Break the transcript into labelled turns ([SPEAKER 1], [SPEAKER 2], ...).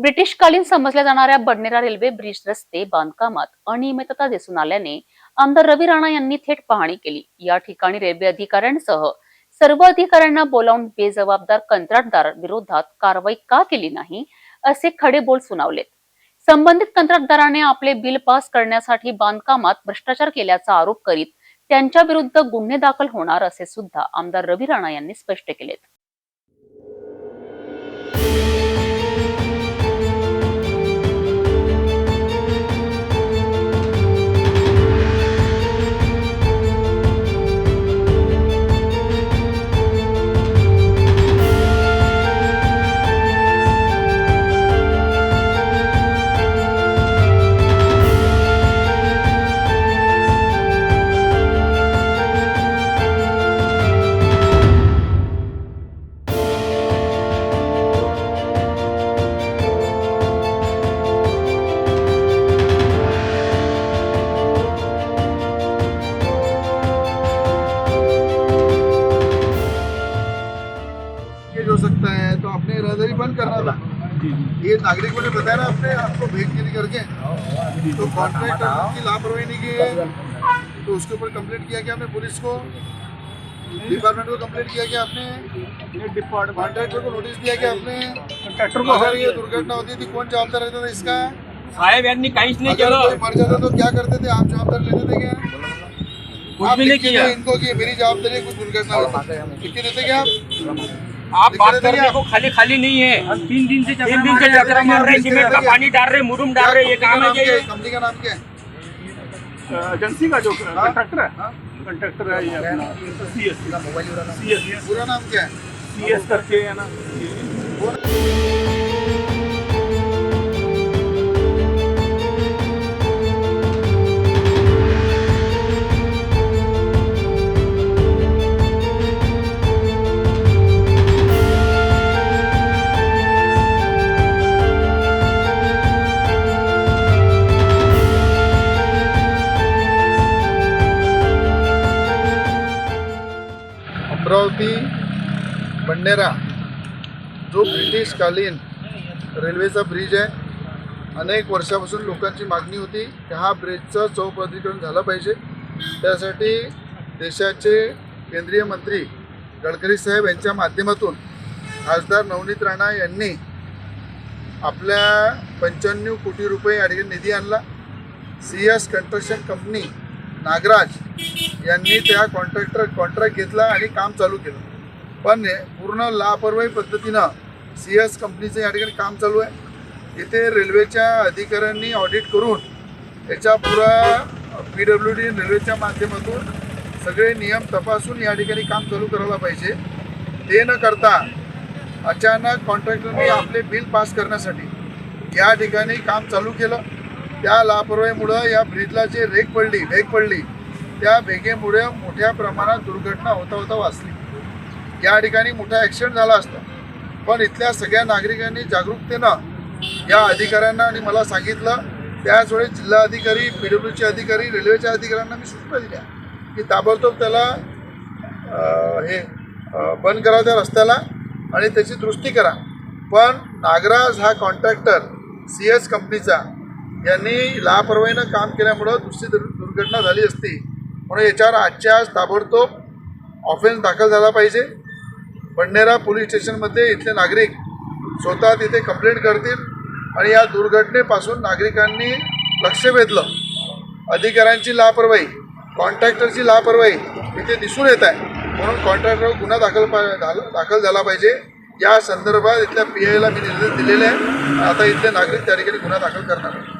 [SPEAKER 1] ब्रिटिशकालीन समजल्या जाणाऱ्या Badnera railway bridge रस्ते बांधकामात अनियमितता दिसून आल्याने आमदार रवी राणा यांनी थेट पाहणी केली. या ठिकाणी रेल्वे अधिकाऱ्यांसह सर्व अधिकाऱ्यांना बोलावून बेजबाबदार कंत्राटदार विरोधात कारवाई का केली नाही असे खडे बोल सुनावलेत. संबंधित कंत्राटदाराने आपले बिल पास करण्यासाठी बांधकामात भ्रष्टाचार केल्याचा आरोप करीत त्यांच्या विरुद्ध गुन्हे दाखल होणार असे सुद्धा आमदार रवी राणा यांनी स्पष्ट केलेत.
[SPEAKER 2] बंद करना था। ये नागरिकों ने बताया ना आपने आपको भेज के लिए करके। तो कॉन्ट्रैक्टर की लापरवाही नहीं की है तो उसके ऊपर कंप्लेंट किया क्या आपने पुलिस को? डिपार्टमेंट को कंप्लेंट किया क्या आपने? कॉन्ट्रैक्टर को नोटिस दिया क्या आपने?
[SPEAKER 3] कॉन्ट्रॅक्टर को
[SPEAKER 2] अगर ये दुर्घटना होती थी कौन जवाबदार रहता था इसका?
[SPEAKER 3] साहेब यांनी काहीच नाही केलं
[SPEAKER 2] मर जाता तो क्या करते थे? आप जवाबदार लेते थे क्या?
[SPEAKER 3] कुछ भी नहीं किया।
[SPEAKER 2] इनको कि मेरी जवाबदारी कुछ दुर्घटना होती लिख देते क्या आप?
[SPEAKER 3] आप बात करने? को खाली खाली नहीं है।
[SPEAKER 4] हम तीन दिन से
[SPEAKER 3] तीन दिन से चक्कर मार रहे हैं सीमेंट का पानी डाल रहे मुरुम डाल रहे ये काम है ये
[SPEAKER 2] कंपनी का नाम क्या है?
[SPEAKER 4] एजेंसी का जो? कंट्रैक्टर है।
[SPEAKER 2] हाँ?
[SPEAKER 4] कंट्रैक्टर है ये अपना सी एस सी एस
[SPEAKER 2] पूरा नाम क्या है?
[SPEAKER 4] सी एस करके है ना।
[SPEAKER 2] बंडेरा जो ब्रिटिशकालीन रेल्वेचा ब्रिज आहे अनेक वर्षापासून लोकांची मागणी होती की हा ब्रिजचं चौपदरीकरण झालं पाहिजे. त्यासाठी देशाचे केंद्रीय मंत्री गडकरी साहेब यांच्या माध्यमातून खासदार नवनीत राणा यांनी आपल्या पंच्याण्णव कोटी रुपये या ठिकाणी निधी आणला. C S construction company Nagraj यांनी त्या कॉन्ट्रॅक्टर कॉन्ट्रॅक्ट घेतला आणि काम चालू केलं. पण पूर्ण लापरवाही पद्धतीनं सी एस कंपनीचं या ठिकाणी काम चालू आहे. इथे रेल्वेच्या अधिकाऱ्यांनी ऑडिट करून याच्या पुरा पी डब्ल्यू डी रेल्वेच्या माध्यमातून सगळे नियम तपासून या ठिकाणी काम चालू करायला पाहिजे. ते न करता अचानक कॉन्ट्रॅक्टरने आपले बिल पास करण्यासाठी या ठिकाणी काम चालू केलं. त्या लापरवाहीमुळं या ब्रिजला जे रेग पडली भेग पडली त्या भेगेमुळे मोठ्या प्रमाणात दुर्घटना होता होता वाचली. या ठिकाणी मोठा ॲक्सिडेंट झाला असता. पण इथल्या सगळ्या नागरिकांनी जागरूकतेनं या अधिकाऱ्यांना आणि मला सांगितलं त्याच वेळेस जिल्हा अधिकारी पी डब्ल्यूचे अधिकारी रेल्वेच्या अधिकाऱ्यांना मी सूचना दिल्या की ताबडतोब त्याला हे बंद करा त्या रस्त्याला आणि त्याची दुरुस्ती करा. पण नागराज हा कॉन्ट्रॅक्टर सी एस कंपनीचा यांनी लापरवाहीनं काम केल्यामुळं दुसरी दुर दुर्घटना झाली असती. म्हणून याच्यावर आजच्या आज ताबडतोब ऑफेन्स दाखल झाला पाहिजे. बंडेरा पोलीस स्टेशनमध्ये इथले नागरिक स्वतः तिथे कंप्लेंट करतील आणि या दुर्घटनेपासून नागरिकांनी लक्ष वेधलं. अधिकाऱ्यांची लापरवाही कॉन्ट्रॅक्टरची लापरवाही इथे दिसून येत आहे. म्हणून कॉन्ट्रॅक्टरवर गुन्हा दाखल पा दाखल झाला पाहिजे. या संदर्भात इथल्या पी आयला मी निर्देश दिलेले आहे. आता इथले नागरिक त्या ठिकाणी गुन्हा दाखल करणार आहे